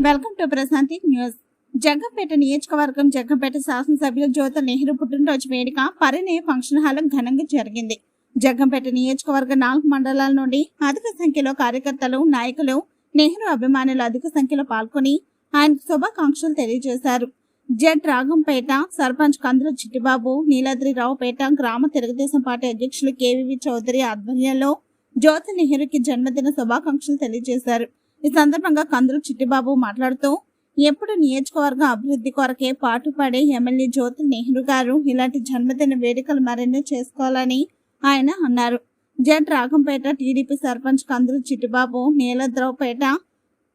Welcome to Prashanti news. Jaggampeta నియోజకవర్గం జగ్గంపేట శాసనసభ్యులు జ్యోతి నెహ్రూ పుట్టినరోజు వేడుక పరిణయ ఫంక్షన్ హాల్ ఘనంగా జరిగింది. జగ్గంపేట నియోజకవర్గ నాలుగు మండలాల నుండి అధిక సంఖ్యలో కార్యకర్తలు నాయకులు నెహ్రూ అభిమానులు అధిక సంఖ్యలో పాల్గొని ఆయనకు శుభాకాంక్షలు తెలియజేశారు. జెడ్ రాగంపేట సర్పంచ్ కందుల చిట్టిబాబు నీలాద్రిరావుపేట గ్రామ తెలుగుదేశం పార్టీ అధ్యక్షులు కేవీవి చౌదరి ఆధ్వర్యంలో జ్యోతి నెహ్రూకి జన్మదిన శుభాకాంక్షలు తెలియజేశారు. ఈ సందర్భంగా కందులు చిట్టిబాబు మాట్లాడుతూ ఎప్పుడు నియోజకవర్గ అభివృద్ధి కొరకే పాటుపడే ఎమ్మెల్యే జ్యోతి నెహ్రూ గారు ఇలాంటి జన్మదిన వేడుకలు మరెన్నో చేసుకోవాలని ఆయన అన్నారు. Z Ragampeta TDP sarpanch Kandulu Chittibabu Neeladravapeta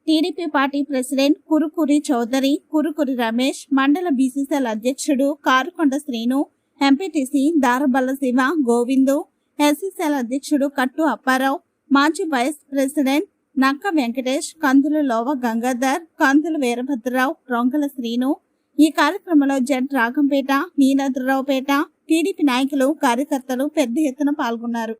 TDP party president Kurukuri Chowdary Kurukuri Ramesh mandal BCCL అధ్యక్షుడు కారుకొండ శ్రీను ఎంపీటీసీ దారబల్ల శివ గోవిందు ఎస్సీసీఎల్ అధ్యక్షుడు కట్టు అప్పారావు మాజీ వైస్ ప్రెసిడెంట్ నక్క వెంకటేష్ కందులు లోవ గంగాధర్ కందుల వీరభద్రరావు రొంగల శ్రీను. ఈ కార్యక్రమంలో జడ్ రాగంపేట నీలాద్రరావుపేట టీడీపీ నాయకులు కార్యకర్తలు పెద్ద ఎత్తున పాల్గొన్నారు.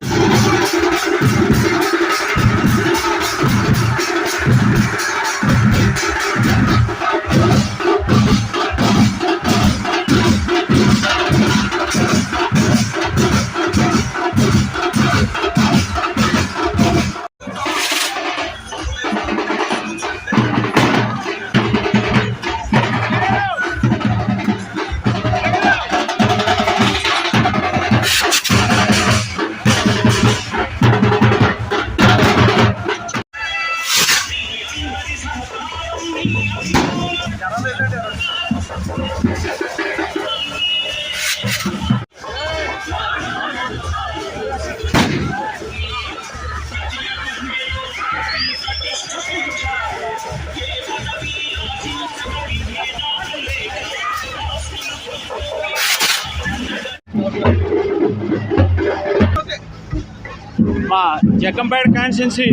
మా జగ్గంపేట కాన్స్టిట్యున్సీ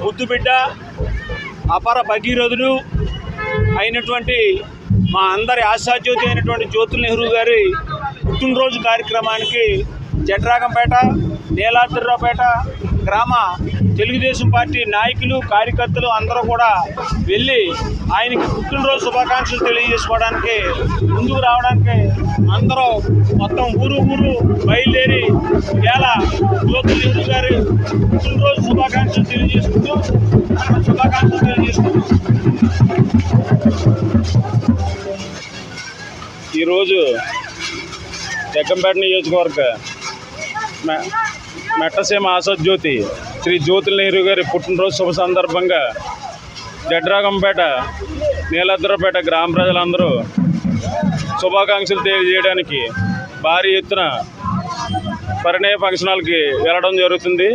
ముద్దుబిడ్డ అపర భగీరథుడు అయినటువంటి మా అందరి ఆశాజ్యోతి అయినటువంటి జ్యోతుల్ నెహ్రూ గారి పుట్టినరోజు కార్యక్రమానికి జట్రాగంపేట నేలాద్రిరావుపేట గ్రామ తెలుగుదేశం పార్టీ నాయకులు కార్యకర్తలు అందరూ కూడా వెళ్ళి ఆయనకి పుట్టినరోజు శుభాకాంక్షలు తెలియజేసుకోవడానికి ముందుకు రావడానికి అందరూ మొత్తం ఊరు ఊరు బయలుదేరి వేల జ్యోతుల్ నెహ్రూ గారి పుట్టినరోజు శుభాకాంక్షలు తెలియజేసుకుంటూ శుభాకాంక్షలు తెలియజేసుకుంటూ ఈరోజు జగ్గంపేట నియోజకవర్గ మెట్టసీమ ఆశాజ్యోతి శ్రీ జ్యోతుల నెహ్రూ గారి పుట్టినరోజు శుభ సందర్భంగా జడ్రాగంపేట నీలాద్రపేట గ్రామ ప్రజలందరూ శుభాకాంక్షలు తెలియజేయడానికి భారీ ఎత్తున పరిణయ ఫంక్షన్ హాల్కి వెళ్ళడం జరుగుతుంది.